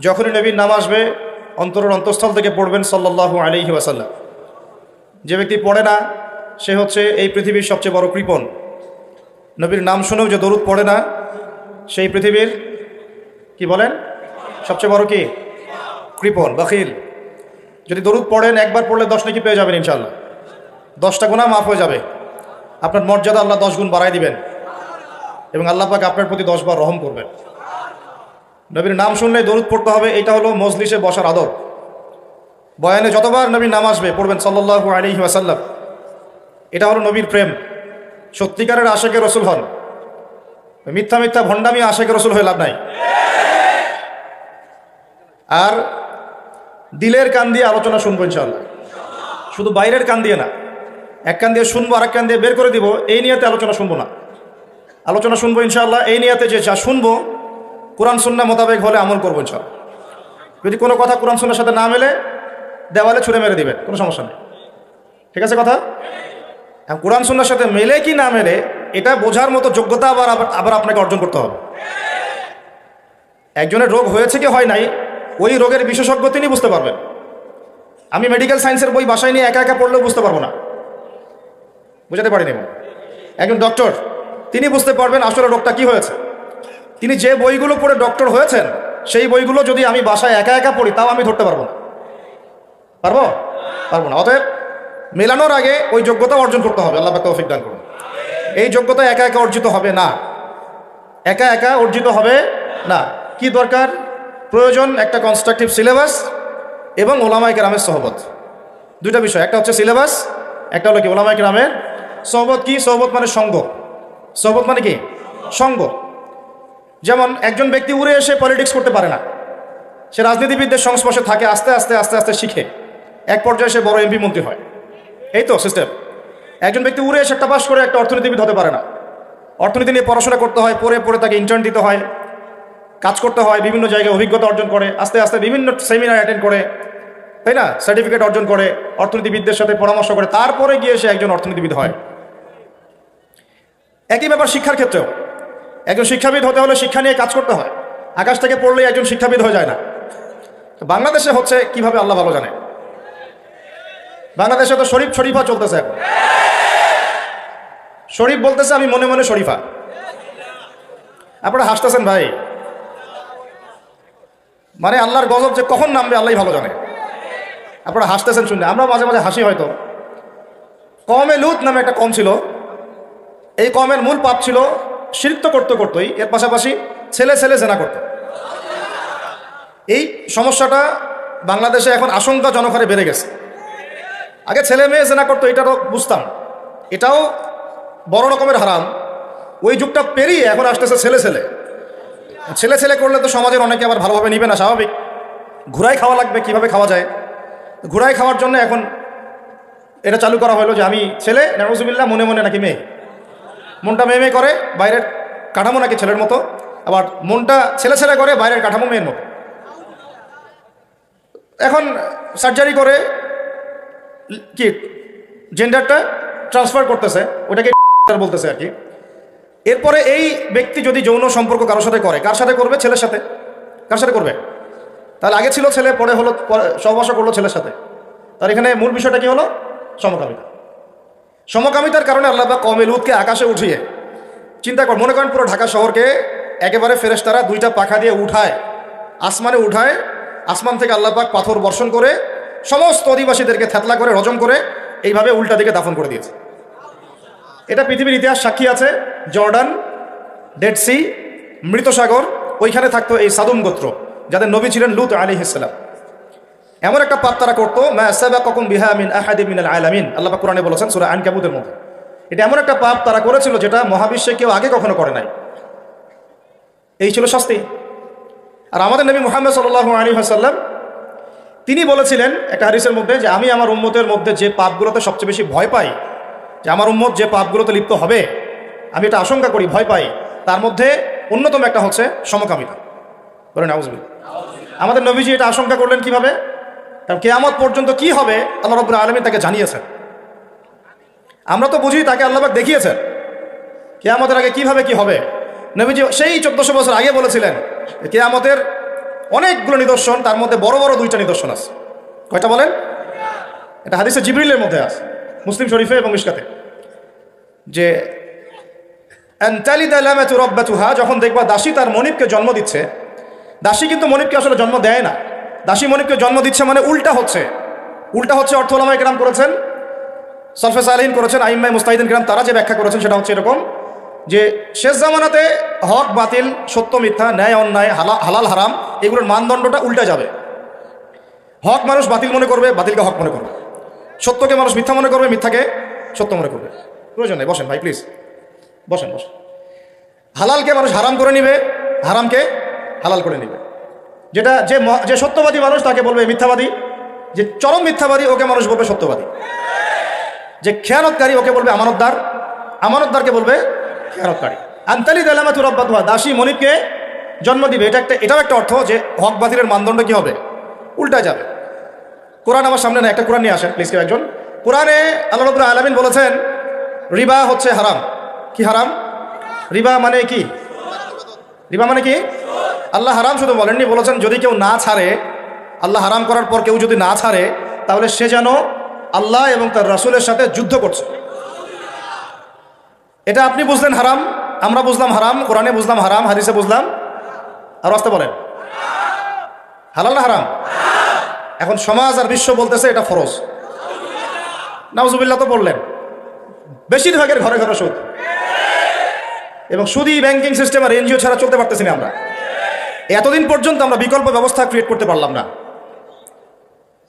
যখনই নবীর নাম আসবে, অন্তরের অন্তঃস্থল থেকে পড়বেন সাল্লাল্লাহু আলাইহি ওয়াসাল্লাম। যে ব্যক্তি পড়ে না, সে হচ্ছে এই পৃথিবীর সবচেয়ে বড় কৃপণ। নবীর নাম শুনেও যে দরুদ পড়ে না, সেই পৃথিবীর কি বলেন? সবচেয়ে বড় কি? কৃপণ, বাকিল। যদি দরুদ পড়েন, একবার পড়লে দশ নাকি পেয়ে যাবেন ইনশাল্লাহ দশটা গুণা মাফ হয়ে যাবে। আপনার মর্যাদা আল্লাহ দশ গুণ বাড়াই দিবেন। এবং আল্লাহ পাক আপনার প্রতি দশবার রহম করবেন। নবীর নাম শুনলে দরুদ পড়তে হবে, এটা হলো মজলিসে বসার আদব। বয়ানে যতবার নবীর নাম আসবে, পড়বেন সাল্লাল্লাহু আলাইহি ওয়াসাল্লাম। এটা হলো নবীর প্রেম। সত্যিকারের আশেকের রসুল হন। মিথ্যা মিথ্যা ভণ্ডামি আশেকের রসুল হয়ে লাভ নাই। আর দিলের কান দিয়ে আলোচনা শুনব ইনশাল্লাহ শুধু বাইরের কান দিয়ে না, এক কান দিয়ে শুনব, আরেক কান দিয়ে বের করে দিব, এই নিয়েতে আলোচনা শুনব না। আলোচনা শুনব ইনশাল্লাহ এই নিয়তে যে যা শুনব কোরআন সুন্না মোতাবেক হলে আমল করব ইনশাল্লাহ যদি কোনো কথা কোরআন সুন্নার সাথে না মেলে, দেওয়ালে ছুঁড়ে মেরে দিবেন, কোনো সমস্যা নেই। ঠিক আছে কথা? এখন কোরআন সুন্নার সাথে মেলে কি না মেলে, এটা বোঝার মতো যোগ্যতা আবার আবার আপনাকে অর্জন করতে হবে। একজনের রোগ হয়েছে কি হয় নাই, ওই রোগের বিশেষজ্ঞ তিনি বুঝতে পারবেন। আমি মেডিকেল সায়েন্সের বই বাসায় নিয়ে একা একা পড়লেও বুঝতে পারব না। বুঝাতে পারিনি একজন ডক্টর তিনি বুঝতে পারবেন আসলে রোগটা কি হয়েছে। তিনি যে বইগুলো পড়ে ডক্টর হয়েছেন, সেই বইগুলো যদি আমি বাসায় একা একা পড়ি, তাও আমি ধরতে পারব না। পারব? পারব না। অতএব মেলানোর আগে ওই যোগ্যতা অর্জন করতে হবে, আল্লাহ তৌফিক দান করুন। এই যোগ্যতা একা একা অর্জিত হবে না। একা একা অর্জিত হবে না। কি দরকার? প্রয়োজন একটা কনস্ট্রাকটিভ সিলেবাস এবং ওলামাই কেরামের সহবত। দুইটা বিষয়। একটা হচ্ছে সিলেবাস একটা হলো কি? ওলামাই কেরামের সহবত কি? সহবত মানে সঙ্গ। সহবত মানে কি? সঙ্গ। যেমন একজন ব্যক্তি উড়ে এসে পলিটিক্স করতে পারে না, সে রাজনীতিবিদদের সংস্পর্শে থাকে, আস্তে আস্তে আস্তে আস্তে শিখে। এক পর্যায়ে সে বড় এমপি মন্ত্রী হয়। এই তো সিস্টেম একজন ব্যক্তি উড়ে এসে একটা পাশ করে একটা অর্থনীতিবিদ হতে পারে না। অর্থনীতি নিয়ে পড়াশোনা করতে হয়, পড়ে পড়ে তাকে ইন্টার্ন দিতে হয়, কাজ করতে হয়, বিভিন্ন জায়গায় অভিজ্ঞতা অর্জন করে, আস্তে আস্তে বিভিন্ন সেমিনার অ্যাটেন্ড করে, তাই না? সার্টিফিকেট অর্জন করে, অর্থনীতিবিদদের সাথে পরামর্শ করে, তারপরে গিয়ে সে একজন অর্থনীতিবিদ হয়। একই ব্যাপার শিক্ষার ক্ষেত্রেও। একজন শিক্ষাবিদ হতে হলে শিক্ষা নিয়ে কাজ করতে হয়। আকাশ থেকে পড়লেই একজন শিক্ষাবিদ হয়ে যায় না। বাংলাদেশে হচ্ছে কীভাবে আল্লাহ ভালো জানে? বাংলাদেশে তো শরীফ শরীফা চলতেছে এখন। শরীফ বলতেছে, আমি মনে মনে শরীফা। আপনারা হাসতেছেন ভাই। মানে আল্লাহর গজব যে কখন নামবে, আল্লাহ ভালো জানে। আপনারা হাসতেছেন শুনলে আমরা মাঝে মাঝে হাসি হয়তো। কমে লুত নামে একটা কম ছিল। এই কমের মূল পাপ ছিল শিরিক তো করতে করতোই এর পাশাপাশি ছেলে ছেলে জেনা করতো। এই সমস্যাটা বাংলাদেশে এখন আশঙ্কাজনক হারে বেড়ে গেছে। আগে ছেলে মেয়ে জেনা করতো এটারও বুঝতাম। এটাও বড় রকমের হারাম। ওই যুগটা পেরিয়ে এখন আসতেছে ছেলে ছেলে। ছেলে ছেলে করলে তো সমাজের অনেকে আবার ভালোভাবে নিবে না, স্বাভাবিক। ঘুরাই খাওয়া লাগবে, কীভাবে খাওয়া যায়? ঘুরাই খাওয়ার জন্য এখন এটা চালু করা হলো যে আমি ছেলে নারুজুবিল্লাহ মনে মনে নাকি মেয়ে। মনটা মেয়ে করে, বাইরের কাঠামো নাকি ছেলের মতো, আবার মনটা ছেলে ছেলে করে, বাইরের কাঠামো মেয়ের মতো। এখন সার্জারি করে, কি জেন্ডারটা ট্রান্সফার করতেছে, ওটাকে বলতেছে আর কি। এরপরে এই ব্যক্তি যদি যৌন সম্পর্ক কারোর সাথে করে, কার সাথে করবে? ছেলের সাথে। কার সাথে করবে? তাহলে আগে ছিল ছেলে, পরে হলো সহবাস করল ছেলের সাথে। তার এখানে মূল বিষয়টা কি হলো? সমকামিতা। সমকামিতার কারণে আল্লাহ বা কমেলুদকে আকাশে উঠিয়ে, চিন্তা কর, মনে করেন পুরো ঢাকা শহরকে একেবারে ফেরেশতারা দুইটা পাখা দিয়ে উঠায়, আসমানে উঠায়, আসমান থেকে আল্লাহ পাক পাথর বর্ষণ করে, সমস্ত অধিবাসীদেরকে থেতলা করে রজম করে, এইভাবে উল্টা দিকে দাফন করে দিয়েছে। এটা পৃথিবীর ইতিহাস সাক্ষী আছে, জর্ডান, ডেড সি মৃত সাগর ওইখানে থাকতো এই সাদুম গোত্র, যাদের নবী ছিলেন লুত আলী ইসলাম এমন একটা পাপ তারা করতো আল্লাহ কোরআনে বলেছেন সুরা আন কাবুতের মধ্যে। এটা এমন একটা পাপ তারা করেছিল যেটা মহাবিশ্বে কেউ আগে কখনো করে নাই। এই ছিল শাস্তি। আর আমাদের নবী মোহাম্মদ সাল্লাহ আলী হাসাল্লাম তিনি বলেছিলেন একটা হারিসের মধ্যে যে, আমি আমার উম্মতের মধ্যে যে পাপগুলোতে সবচেয়ে বেশি ভয় পাই, যে আমার উম্মত যে পাপগুলোতে লিপ্ত হবে, আমি এটা আশঙ্কা করি, ভয় পাই, তার মধ্যে অন্যতম একটা হচ্ছে সমকামিতা। বলেন আমাদের নবীজি এটা আশঙ্কা করলেন কীভাবে? কারণ কেয়ামত পর্যন্ত কি হবে, আল্লাহ রব্বুল আলমী তাকে জানিয়েছেন। আমরা তো বুঝি তাকে আল্লাহবাক দেখিয়েছেন। কেয়ামতের আগে কীভাবে কি হবে? নবীজি সেই চোদ্দশো বছর আগে বলেছিলেন কেয়ামতের অনেকগুলো নিদর্শন, তার মধ্যে বড় বড় দুইটা নিদর্শন আছে। কয়টা বলেন? এটা হাদিসে জিবরিলের মধ্যে আছে, মুসলিম শরীফে এবং মিশকাতে। যে যখন দেখবা দাসী তার মনিবকে জন্ম দিচ্ছে, দাসী কিন্তু মনিবকে আসলে জন্ম দেয় না। দাসী মনিবকে জন্ম দিচ্ছে মানে উল্টা হচ্ছে। উল্টা হচ্ছে অর্থ ওলামাই গ্রাম করেছেন সলফে সালহীন করেছেন আইম্মাই মুস্তাহিদিন গ্রাম তারা যে ব্যাখ্যা করেছেন সেটা হচ্ছে এরকম যে, শেষ জামানাতে হক, বাতিল, সত্য, মিথ্যা, ন্যায়, অন্যায়, হালা- হালাল, হারাম, এগুলোর মানদণ্ডটা উল্টা যাবে। হক মানুষ বাতিল মনে করবে, বাতিলকে হক মনে করবে। সত্যকে মানুষ মিথ্যা মনে করবে, মিথ্যাকে সত্য মনে করবে। প্রয়োজন নেই, বসেন ভাই প্লিজ বসেন বসেন। হালালকে মানুষ হারাম করে নিবে, হারামকে হালাল করে নিবে। যেটা যে যে সত্যবাদী মানুষ তাকে বলবে মিথ্যাবাদী, যে চরম মিথ্যাবাদী ওকে মানুষ বলবে সত্যবাদী। যে খেয়ানতকারী ওকে বলবে আমানতদার, আমানতদারকে বলবে খেয়ানতকারী। আন্তালি দালামাতু রব্বাতুহা, দাসী মনিবকে জন্ম দিবে। এটা একটা, এটাও একটা অর্থ যে হক বাতিলের মানদণ্ড কী হবে? উল্টা যাবে। কোরআন আমার সামনে না একটা কোরআন নিয়ে আসেন প্লিজ কেউ একজন। কোরআনে আল্লাহ রবুল্লাহ আলমিন বলেছেন, রিবা হচ্ছে হারাম। কি হারাম? রিবা মানে কি? রিবা মানে কি? আল্লাহ হারাম শুধু বলেননি, বলেছেন, যদি কেউ না ছাড়ে, আল্লাহ হারাম করার পর কেউ যদি না ছাড়ে, তাহলে সে যেন আল্লাহ এবং তার রাসূলের সাথে যুদ্ধ করছে। এটা আপনি বুঝলেন হারাম, আমরা বুঝলাম হারাম, কোরআনে বুঝলাম হারাম, হাদিসে বুঝলাম। আর আসতে বলেন, হালাল না হারাম? এখন সমাজ আর বিশ্ব বলতেছে এটা ফরজ। নাউজুবিল্লাহ তো বললেন, বেশিরভাগের ঘরে ঘরে সুদ। এবং সুদি ব্যাংকিং সিস্টেম আর এনজিও ছাড়া চলতে পারতেছি না আমরা। এতদিন পর্যন্ত আমরা বিকল্প ব্যবস্থা ক্রিয়েট করতে পারলাম না।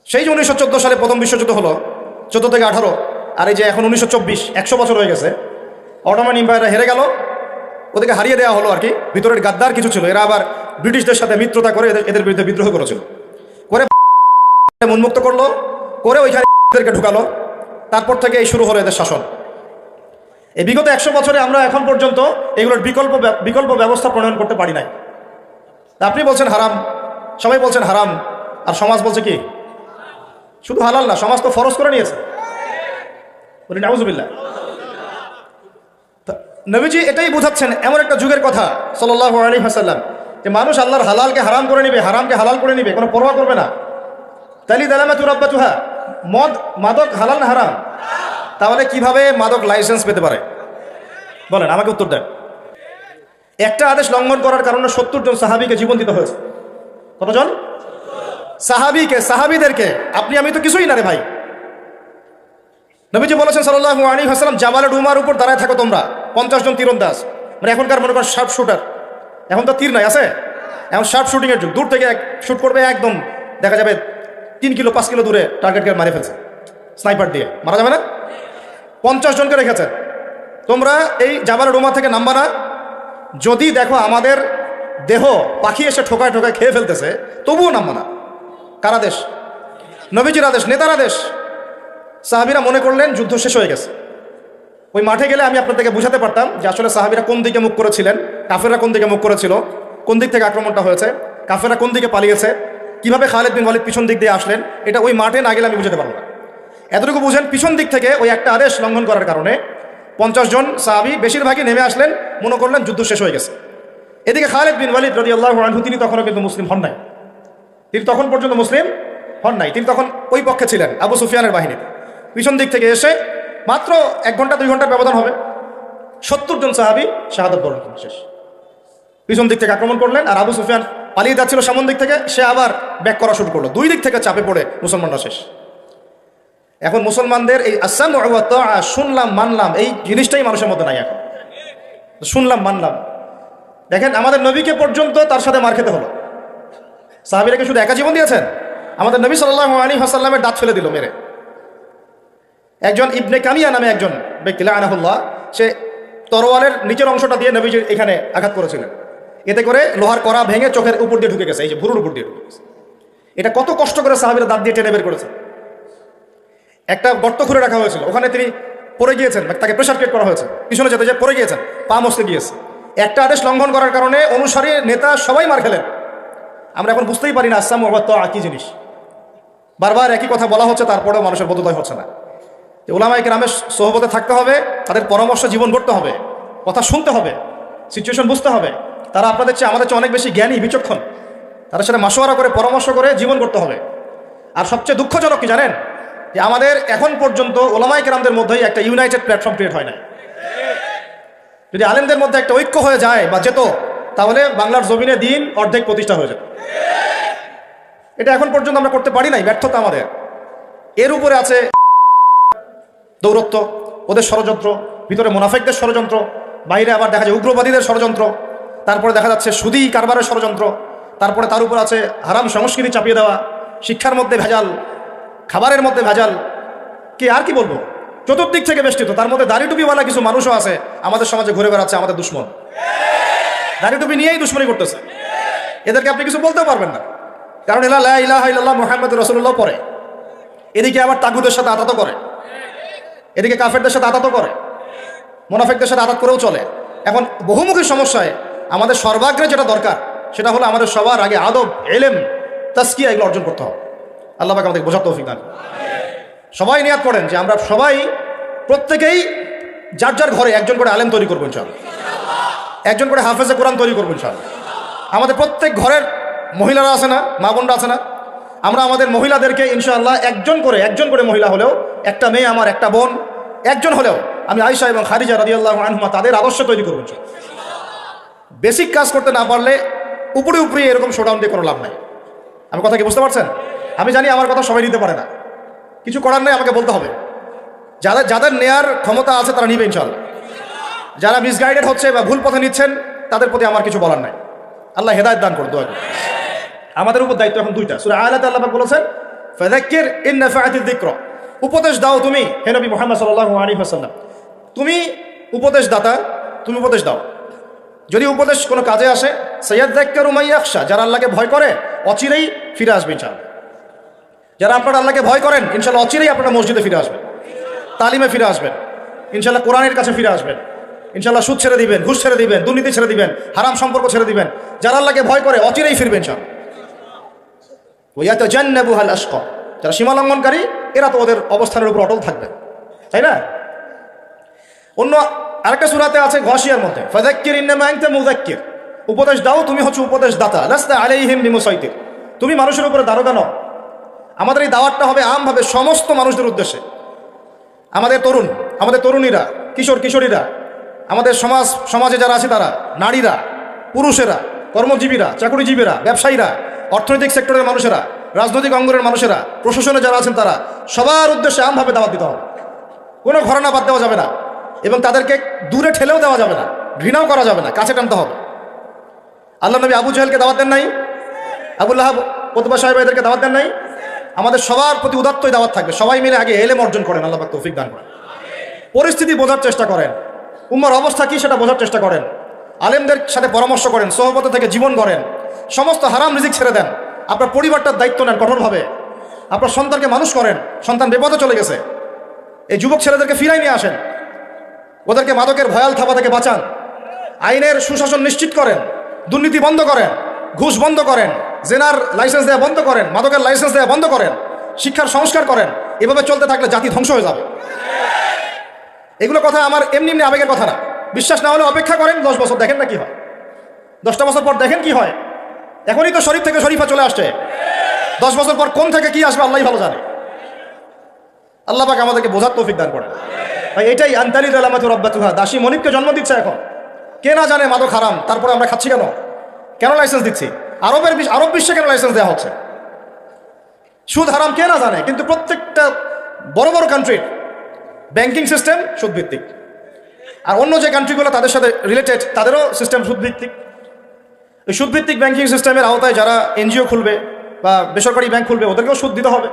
সেই যে উনিশশো চোদ্দ সালে প্রথম বিশ্বযুদ্ধ হলো, চোদ্দ থেকে আঠারো, আর এই যে এখন উনিশশো চব্বিশ, একশো বছর হয়ে গেছে। অটোমান এম্পায়াররা হেরে গেল, ওদেরকে হারিয়ে দেওয়া হলো আর কি। ভিতরের গাদ্দার কিছু ছিল, এরা আবার ব্রিটিশদের সাথে মিত্রতা করে এদের এদের বিরুদ্ধে বিদ্রোহ করেছিল। করে উন্মুক্ত করল, করে ওইখানে ঢুকালো। তারপর থেকে এই শুরু হলো এদের শাসন। এই বিগত একশো বছরে আমরা এখন পর্যন্ত এগুলোর বিকল্প বিকল্প ব্যবস্থা প্রণয়ন করতে পারি নাই। আপনি বলছেন হারাম। সবাই বলছেন হারাম। আর সমাজ বলছে কি? শুধু হালাল না, সমাজ তো ফরজ করে নিয়েছে। বলি, নাউজুবিল্লাহ। তা নবীজি এটাই বোঝাচ্ছেন, এমন একটা যুগের কথা সাল্লাহ আলী হাসাল্লাম যে মানুষ আল্লাহর হালালকে হারাম করে নিবে, হারামকে হালাল করে নিবে, কোনো পরোয়া করবে না। তালি দালামা তুরাব্বা তুহা মদ, মাদক হালাল না হারাম? তাহলে কীভাবে মাদক লাইসেন্স পেতে পারে? বলেন, আমাকে উত্তর দেন। একটা আদেশ লঙ্ঘন করার কারণে সত্তর জন সাহাবিকে জীবন দিতে হয়েছে। কতজন? সাহাবিকে, সাহাবিদেরকে। আপনি, আমি তো কিছুই না রে ভাই। নবীজি বলেছেন সাল্লাহ আলী হাসলাম জামালে ডুমার উপর দাঁড়ায় থাকো তোমরা। পঞ্চাশ জন তীরন্দাজ। মানে এখনকার মনে করেন শার্প শুটার এখন তো তীর নাই, আছে? এখন শার্প শুটিংয়ের যুগ। দূর থেকে এক শুট করবে একদম, দেখা যাবে তিন কিলো, পাঁচ কিলো দূরে টার্গেটকে মারে ফেলছে। স্নাইপার দিয়ে। মারা যাবে না? পঞ্চাশ জনকে রেখেছেন তোমরা এই জামালে ডুমা থেকে নামবা না। যদি দেখো আমাদের দেহ পাখি এসে ঠোকায় ঠোকায় খেয়ে ফেলতেছে, তবুও নামবা না। কার আদেশ নবীজির আদেশ নেতার আদেশ সাহাবিরা মনে করলেন যুদ্ধ শেষ হয়ে গেছে। ওই মাঠে গেলে আমি আপনাদেরকে বুঝাতে পারতাম যে আসলে সাহাবিরা কোন দিকে মুখ করেছিলেন, কাফেররা কোন দিকে মুখ করেছিল, কোন দিক থেকে আক্রমণটা হয়েছে, কাফেররা কোন দিকে পালিয়েছে, কীভাবে খালেদ বিন ওয়ালিদ পিছন দিক দিয়ে আসলেন, এটা ওই মাঠে না গেলে আমি বুঝাতে পারব না। এতটুকু বুঝেন, পিছন দিক থেকে ওই একটা আদেশ লঙ্ঘন করার কারণে পঞ্চাশ জন সাহাবি বেশিরভাগই নেমে আসলেন, মনে করলেন যুদ্ধ শেষ হয়ে গেছে। এদিকে খালেদ বিন ওয়ালিদ রদি আল্লাহ আনহু, তিনি তখনও কিন্তু মুসলিম হন নাই। তিনি তখন পর্যন্ত মুসলিম হন নাই। তিনি তখন ওই পক্ষে ছিলেন, আবু সুফিয়ানের বাহিনীতে। পিছন দিক থেকে এসে মাত্র এক ঘণ্টা, দুই ঘণ্টার ব্যবধান হবে। সত্তর জন সাহাবি শাহাদত বরণ করলেন শেষ। পিছন দিক থেকে আক্রমণ করলেন আর আবু সুফিয়ান পালিয়ে যাচ্ছিল সামন দিক থেকে। সে আবার ব্যাক করা শুরু করল। দুই দিক থেকে চাপে পড়ে মুসলমানরা শেষ। এখন মুসলমানদের এই আসাম শুনলাম, মানলাম, এই জিনিসটাই মানুষের মধ্যে নাই এখন। শুনলাম, মানলাম। দেখেন, আমাদের নবীকে পর্যন্ত তার সাথে মার খেতে হলো। সাহাবিরাকে শুধু একা জীবন দিয়েছেন? আমাদের নবী সাল্লাহ আলী হাসাল্লামের দাঁত ফেলে দিল মেরে। একজন ইবনে কামিয়া নামে একজন ব্যক্তি আনাহুল্লাহ সে তরোয়ালের নিচের অংশটা দিয়ে নবীজির এখানে আঘাত করেছিলেন। এতে করে লোহার কড়া ভেঙে চোখের উপর দিয়ে ঢুকে গেছে, এই যে ভুরুর উপর দিয়ে ঢুকে গেছে। এটা কত কষ্ট করে সাহাবিরা দাঁত দিয়ে টেনে বের করেছে। একটা গর্ত খুলে রাখা হয়েছিল। ওখানে তিনি পড়ে গিয়েছেন তাকে প্রেশার ক্রিয়েট করা হয়েছে। পিছনে যেতে যে পড়ে গিয়েছেন, পা মসতে গিয়েছে। একটা আদেশ লঙ্ঘন করার কারণে অনুসারী, নেতা সবাই মার খেলেন। আমরা এখন বুঝতেই পারি না আসাম তো একই জিনিস। বারবার একই কথা বলা হচ্ছে, তারপরেও মানুষের বোধোদয় হচ্ছে না। যে ওলামাই গ্রামের সহবতে থাকতে হবে, তাদের পরামর্শ জীবন করতে হবে, কথা শুনতে হবে সিচুয়েশন বুঝতে হবে। তারা আপনাদের চেয়ে, আমাদের চেয়ে অনেক বেশি জ্ঞানী, বিচক্ষণ। তারা সেটা মাসোয়ারা করে, পরামর্শ করে জীবন করতে হবে। আর সবচেয়ে দুঃখজনক কি জানেন? যে আমাদের এখন পর্যন্ত ওলামাই কেরামদের মধ্যেই একটা ইউনাইটেড প্ল্যাটফর্ম ক্রিয়েট হয় না যদি আলেমদের মধ্যে একটা ঐক্য হয়ে যায় বা যেত, তাহলে বাংলার জমিনে দিন অর্ধেক প্রতিষ্ঠা হয়ে যেত। এটা এখন পর্যন্ত আমরা করতে পারি নাই, ব্যর্থতা আমাদের। এর উপরে আছে দৌরত্ব, ওদের ষড়যন্ত্র, ভিতরে মুনাফেকদের ষড়যন্ত্র, বাইরে আবার দেখা যায় উগ্রবাদীদের ষড়যন্ত্র, তারপরে দেখা যাচ্ছে সুদী কারবারের ষড়যন্ত্র, তারপরে তার উপর আছে হারাম সংস্কৃতি চাপিয়ে দেওয়া, শিক্ষার মধ্যে ভেজাল খাবারের মধ্যে ভেজাল। কি আর কি বলব? চতুর্দিক থেকে বেষ্টিত। তার মধ্যে দাড়ি টুপিওয়ালা কিছু মানুষও আছে। আমাদের সমাজে ঘুরে বেড়াচ্ছে আমাদের দুশ্মন। দাড়ি টুপি নিয়েই দুশ্মনী করতেছে। এদেরকে আপনি কিছু বলতেও পারবেন না। কারণ এলা লা মুহাম্মদ রসুল্লাহ পরে এদিকে আবার তাগুদের সাথে আতাত করে। এদিকে কাফেরদের সাথে আতাত করে। মোনাফেকদের সাথে আতাত করেও চলে। এখন বহুমুখী সমস্যায় আমাদের সর্বাগ্রে যেটা দরকার, সেটা হলো আমাদের সবার আগে আদব, এলেম, তাস্কিয়া এগুলো অর্জন করতে হবে। আল্লাহ আমাদের বোঝার তৌফিক দান। সবাই নিয়াত করেন যে আমরা সবাই প্রত্যেকেই যার যার ঘরে একজন করে আলেম তৈরি করব ইনশাল একজন করে হাফেজে কোরআন তৈরি করব ইনশাল আমাদের প্রত্যেক ঘরের মহিলারা আছে না? মা বোনরা আছে না? আমরা আমাদের মহিলাদেরকে ইনশাআল্লাহ একজন করে একজন করে মহিলা হলেও, একটা মেয়ে আমার, একটা বোন, একজন হলেও আমি আয়সা এবং খারিজা রাদিয়াল্লাহ আনহুমা তাদের আদর্শ তৈরি করব। বেসিক কাজ করতে না পারলে উপরে উপরে এরকম শোডাউন দিয়ে কোনো লাভ নাই। আমি কথা কি বুঝতে পারছেন? আমি জানি আমার কথা সবাই নিতে পারে না। কিছু করার নেই, আমাকে বলতে হবে। যাদের যাদের নেয়ার ক্ষমতা আছে, তারা নিবে ইনশাল্লাহ যারা মিসগাইডেড হচ্ছে বা ভুল পথে নিচ্ছেন, তাদের প্রতি আমার কিছু বলার নাই। আল্লাহ হেদায়ত দান করুন, দোয়া। আমাদের উপর দায়িত্ব এখন দুইটা। সুরা আয়াত আল্লাহ বলেছেন, ফাযাক্কির ইন নাফাআতিদ যিকরা। উপদেশ দাও তুমি, হে নবী মুহাম্মদ সাল্লাল্লাহু আলাইহি ওয়াসাল্লাম। তুমি উপদেশ দাতা তুমি উপদেশ দাও। যদি উপদেশ কোনো কাজে আসে সৈয়দ দাক্কারু মাইয়াকশা যারা আল্লাহকে ভয় করে, অচিরেই ফিরে আসবে ইনশাআল্লাহ। যারা আপনারা আল্লাহকে ভয় করেন, ইনশাল্লাহ অচিরেই আপনারা মসজিদে ফিরে আসবেন। তালিমে ফিরে আসবেন। ইনশাল্লাহ কোরআনের কাছে ফিরে আসবেন। ইনশাল্লাহ সুদ ছেড়ে দিবেন, ঘুষ ছেড়ে দিবেন, দুর্নীতি ছেড়ে দিবেন, হারাম সম্পর্ক ছেড়ে দিবেন। যারা আল্লাহকে ভয় করে, অচিরেই ফিরবেন সব ওইয়াতে জান্নাবু হাল আশক যারা সীমা লঙ্ঘনকারী, এরা তো ওদের অবস্থানের উপর অটল থাকবে। তাই না? অন্য আরেকটা সুরাতে আছে ঘষিয়ার মধ্যে ফাজাক্কির ইন্নামা আনতা মুযাক্কির। উপদেশ দাও, তুমি হচ্ছে উপদেশ দাতা লাস্তা আলাইহিম বিমুসাইতির। তুমি মানুষের উপরে দারোগা নও। আমাদের এই দাওয়াতটা হবে আমভাবে সমস্ত মানুষদের উদ্দেশ্যে। আমাদের তরুণ, আমাদের তরুণীরা, কিশোর, কিশোরীরা, আমাদের সমাজ, সমাজে যারা আছে তারা, নারীরা, পুরুষেরা, কর্মজীবীরা, চাকরিজীবীরা, ব্যবসায়ীরা, অর্থনৈতিক সেক্টরের মানুষেরা, রাজনৈতিক অঙ্গনের মানুষেরা, প্রশাসনে যারা আছেন তারা, সবার উদ্দেশ্যে আমভাবে দাওয়াত দিতে হবে। কোনো ঘটনা বাদ দেওয়া যাবে না এবং তাদেরকে দূরে ঠেলেও দেওয়া যাবে না, ঘৃণাও করা যাবে না, কাছে টানতে হবে। আল্লাহ নবী আবু জাহেলকে দাওয়াত দেন নাই? আবুল্লাহ প্রতিভা সাহেব এদেরকে দাওয়াত দেন নাই? আমাদের সবার প্রতি উদাত্তই দাওয়াত থাকবে। সবাই মিলে আগে এলেম অর্জন করেন, আল্লাহ পাক তৌফিক দান করেন। পরিস্থিতি বোঝার চেষ্টা করেন। উম্মার অবস্থা কি সেটা বোঝার চেষ্টা করেন। আলেমদের সাথে পরামর্শ করেন সহবত থেকে জীবন করেন সমস্ত হারাম রিজিক ছেড়ে দেন। আপনার পরিবারটার দায়িত্ব নেন কঠোরভাবে। আপনার সন্তানকে মানুষ করেন, সন্তান বিপদে চলে গেছে। এই যুবক ছেলেদেরকে ফিরাই নিয়ে আসেন। ওদেরকে মাদকের ভয়াল থাবা থেকে বাঁচান। আইনের সুশাসন নিশ্চিত করেন। দুর্নীতি বন্ধ করেন। ঘুষ বন্ধ করেন। জেনার লাইসেন্স দেওয়া বন্ধ করেন, মাদকের লাইসেন্স দেওয়া বন্ধ করেন, শিক্ষার সংস্কার করেন, এভাবে চলতে থাকলে জাতি ধ্বংস হয়ে যাবে। এগুলো কথা আমার এমনি এমনি আবেগের কথা না। বিশ্বাস না হলে অপেক্ষা করেন, দশ বছর দেখেন না কি হয়। দশটা বছর পর দেখেন কি হয়। এখনই তো শরীফ থেকে শরীফা চলে আসছে। দশ বছর পর কোন থেকে কি আসবে আল্লাহ ভালো জানে। আল্লাহ পাক আমাদেরকে বোঝার তৌফিক দান করেন। ভাই, এটাই আন্তালিদ আলামাত রব্বাতুহা। দাসী মনিবকে জন্ম দিচ্ছে এখন। কে না জানে মাদক হারাম, তারপরে আমরা খাচ্ছি কেন? কেন লাইসেন্স দিচ্ছি? আরবের আরব বিশ্বে কেন লাইসেন্স দেওয়া হচ্ছে? সুদ হারাম কে না জানে, কিন্তু প্রত্যেকটা বড় বড় কান্ট্রির ব্যাংকিং সিস্টেম সুদভিত্তিক। আর অন্য যে কান্ট্রিগুলো তাদের সাথে রিলেটেড তাদেরও সিস্টেম সুদভিত্তিক। এই সুদভিত্তিক ব্যাংকিং সিস্টেমের আওতায় যারা এনজিও খুলবে বা বেসরকারি ব্যাংক খুলবে, ওদেরকেও সুদ দিতে হবে।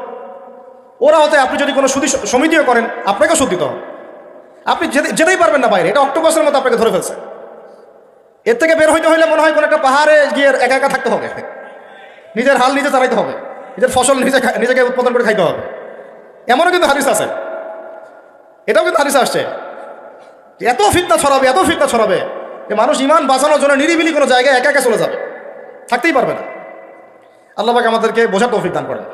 ওরা হতে আপনি যদি কোনো সুদি সমিতিও করেন, আপনাকেও সুদ দিতে হবে। আপনি যেতে যেতেই পারবেন না বাইরে, এটা অক্টোপাসের মতো আপনাকে ধরে ফেলছে। এর থেকে বের হইতে হইলে মনে হয় কোনো একটা পাহাড়ে গিয়ে একা একা থাকতে হবে। নিজের হাল নিজে চালাইতে হবে। নিজের ফসল নিজে নিজেকে উৎপাদন করে খাইতে হবে। এমনও কিন্তু হাদিস আছে। এটাও কিন্তু হাদিস আসছে। এত ফিতনা ছড়াবে, এত ফিতনা ছড়াবে যে মানুষ ইমান বাঁচানোর জন্য নিরিবিলি কোনো জায়গায় একা একা চলে যাবে। থাকতেই পারবে না। আল্লাহ পাক আমাদেরকে বোঝার তৌফিক দান করেন।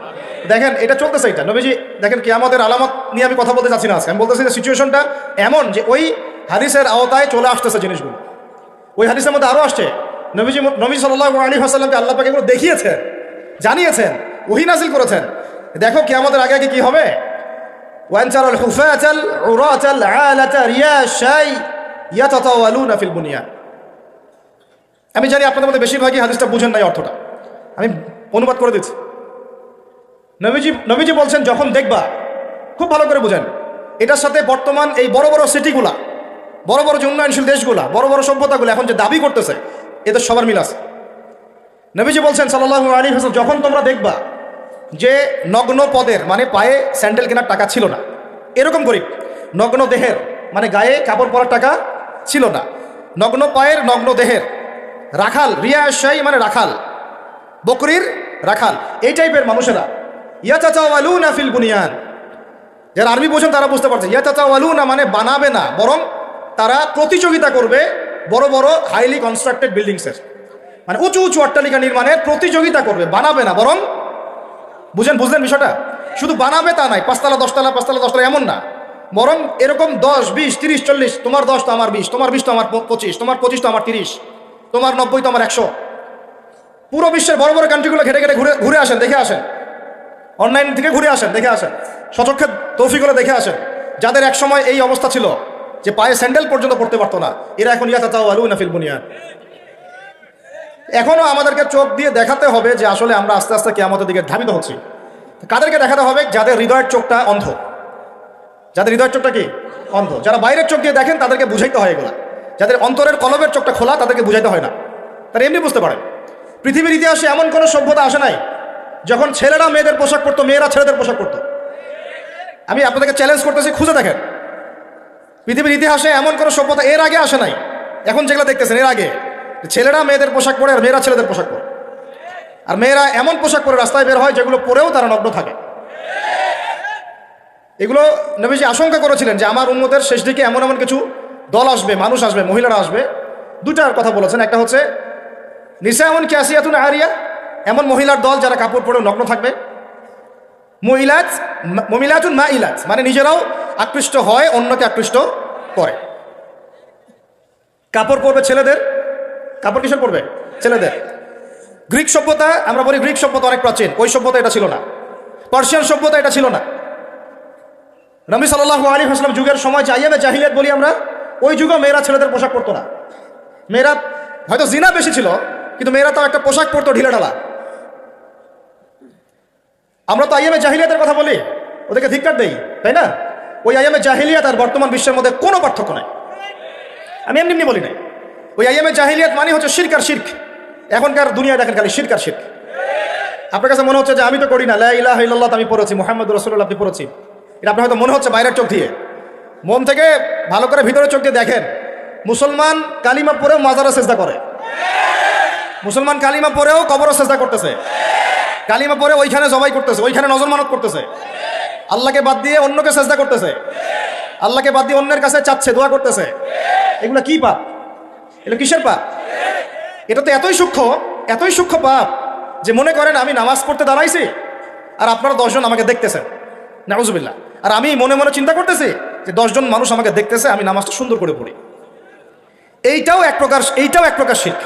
দেখেন, এটা চলতেছে এটা। নবীজি, দেখেন কি আমাদের আলামত নিয়ে আমি কথা বলতে চাচ্ছি না আজকে। আমি বলতেছি যে সিচুয়েশনটা এমন যে ওই হাদিসের আওতায় চলে আসতেছে জিনিসগুলো। ওই হাদিসের মধ্যে আরও আসছে নবীজি নবী সাল্লাহ আলী হাসাল্লামকে আল্লাহ পাকে এগুলো দেখিয়েছেন জানিয়েছেন ওহি নাজিল করেছেন দেখো কি আমাদের আগে আগে কি হবে وأنتر الحفاة العراة العالة رياء الشاي يتطاولون في البنيان আমি জানি আপনাদের মধ্যে বেশিরভাগই হাদিসটা বুঝেন নাই অর্থটা আমি অনুবাদ করে দিচ্ছি নবীজি নবীজি বলছেন যখন দেখবা খুব ভালো করে বুঝেন এটার সাথে বর্তমান এই বড় বড় সিটিগুলা বড় বড় যে উন্নয়নশীল দেশগুলা, বড় বড় সভ্যতাগুলো এখন যে দাবি করতেছে, এদের সবার মিল আছে। নবীজি বলছেন সাল্লাহ আলী হাসান যখন তোমরা দেখবা যে নগ্ন পদের মানে পায়ে স্যান্ডেল কেনার টাকা ছিল না, এরকম গরিব, নগ্ন দেহের মানে গায়ে কাপড় পরার টাকা ছিল না, নগ্ন পায়ের নগ্ন দেহের রাখাল রিয়া শাহী মানে রাখাল, বকরির রাখাল, এই টাইপের মানুষেরা ইয়া চাচা ওয়ালু না ফিল বুনিয়ান। যারা আরবি বোঝেন তারা বুঝতে পারছে ইয়া চাচা ওয়ালু না মানে বানাবে না, বরং তারা প্রতিযোগিতা করবে বড় বড় হাইলি কনস্ট্রাক্টেড বিল্ডিংসের মানে উঁচু উঁচু অট্টালিকা নির্মাণের প্রতিযোগিতা করবে, বানাবে না, বরং বুঝেন, বুঝলেন বিষয়টা? শুধু বানাবে তা নাই পাঁচতলা, দশতলা পাঁচতলা, দশতলা এমন না। বরং এরকম দশ, বিশ, তিরিশ, চল্লিশ, তোমার দশ তো আমার বিশ, তোমার বিশ তো আমার পঁচিশ, তোমার পঁচিশ তো আমার তিরিশ, তোমার নব্বই তো আমার একশো। পুরো বিশ্বের বড় বড় কান্ট্রিগুলো ঘেটে ঘেটে ঘুরে ঘুরে আসেন, দেখে আসেন। অনলাইন থেকে ঘুরে আসেন, দেখে আসেন। সচক্ষে তৌফিগুলো দেখে আসেন। যাদের এক সময় এই অবস্থা ছিল যে পায়ে স্যান্ডেল পর্যন্ত পড়তে পারতো না। এরা এখন ইয়াতা তাও আলু নাফিল বুনিয়ান। এখনও আমাদেরকে চোখ দিয়ে দেখাতে হবে যে আসলে আমরা আস্তে আস্তে কেয়ামতের দিকে ধাবিত হচ্ছি। কাদেরকে দেখাতে হবে যাদের হৃদয়ের চোখটা অন্ধ। যাদের হৃদয়ের চোখটা কি? অন্ধ। যারা বাইরের চোখ দিয়ে দেখেন, তাদেরকে বুঝাইতে হয় এগুলা। যাদের অন্তরের কলবের চোখটা খোলা, তাদেরকে বুঝাইতে হয় না। তারা এমনি বুঝতে পারে। পৃথিবীর ইতিহাসে এমন কোনো সভ্যতা আসে নাই, যখন ছেলেরা মেয়েদের পোশাক পরতো, মেয়েরা ছেলেদের পোশাক পরতো। আমি আপনাদেরকে চ্যালেঞ্জ করতেছি, খুঁজে দেখেন। পৃথিবীর ইতিহাসে এমন কোনো সভ্যতা এর আগে আসে নাই। এখন যেগুলো দেখতেছেন, এর আগে। ছেলেরা মেয়েদের পোশাক পরে আর মেয়েরা ছেলেদের পোশাক পরে। আর মেয়েরা এমন পোশাক পরে রাস্তায় বের হয় যেগুলো পরেও তারা নগ্ন থাকে। এগুলো নবীজি আশঙ্কা করেছিলেন যে আমার উন্মতের শেষ দিকে এমন এমন কিছু দল আসবে, মানুষ আসবে, মহিলারা আসবে। দুটার কথা বলেছেন। একটা হচ্ছে নিসা এমন কি আসিয়াতুন আরিয়া, এমন মহিলার দল যারা কাপড় পরে নগ্ন থাকবে। মহিলাজ মহিলাচুন মা ইলাজ মানে নিজেরাও আকৃষ্ট হয়, অন্যকে আকৃষ্ট করে। কাপড় পরবে ছেলেদের? কাপড় কিসের পরবে? ছেলেদের। গ্রিক সভ্যতা, আমরা বলি গ্রিক সভ্যতা অনেক প্রাচীন, ওই সভ্যতা এটা ছিল না। পার্সিয়ান সভ্যতা এটা ছিল না। নবী সাল্লাহ আলী হাসলাম যুগের সময় চাইয়াবে জাহিলিয়াত বলি আমরা, ওই যুগে মেয়েরা ছেলেদের পোশাক পরতো না। মেয়েরা, হয়তো জিনা বেশি ছিল, কিন্তু মেয়েরা তাও একটা পোশাক পরতো ঢিলে ঢালা আমরা তো আইএমএ জাহিলিয়াতের কথা বলি। ওদেরকে ধিক্কার দেই, তাই না? ওই আইএমএ জাহিলিয়াত আর বর্তমান বিশ্বের মধ্যে কোনো পার্থক্য নাই। আমি এমনি এমনি বলি নাই। ওই আইএমএ জাহিলিয়াত মানে হচ্ছে শির্ক আর শির্ক। এখনকার দুনিয়া দেখেন খালি শির্ক আর শির্ক। আপনার কাছে মনে হচ্ছে যে আমি তো করি না, লা ইলাহ ইল্লাল্লাহ আমি পড়েছি, মোহাম্মদ রসুল্লাহ আপনি পড়েছি। এটা আপনার হয়তো মনে হচ্ছে বাইরের চোখ দিয়ে। মন থেকে ভালো করে ভিতরে চোখ দিয়ে দেখেন, মুসলমান কালিমা পরেও মাজারে চেষ্টা করে। মুসলমান কালিমা পরেও কবরও চেষ্টা করতেছে। কালিমা পরে ওইখানে জবাই করতেছে, ওইখানে নজর মানত করতেছে। আল্লাহকে বাদ দিয়ে অন্যকে চেষ্টা করতেছে। আল্লাহকে বাদ দিয়ে অন্যের কাছে চাচ্ছে, দোয়া করতেছে। এগুলো কি পাপ? এগুলো কিসের পাপ? এটা তো এতই সূক্ষ্ম এতই সূক্ষ্ম পাপ যে মনে করেন আমি নামাজ পড়তে দাঁড়াইছি আর আপনারা দশজন আমাকে দেখতেছেন। নাউজুবিল্লাহ। আর আমি মনে মনে চিন্তা করতেছি যে দশজন মানুষ আমাকে দেখতেছে, আমি নামাজটা সুন্দর করে পড়ি। এইটাও এক প্রকার, এইটাও এক প্রকার শিখ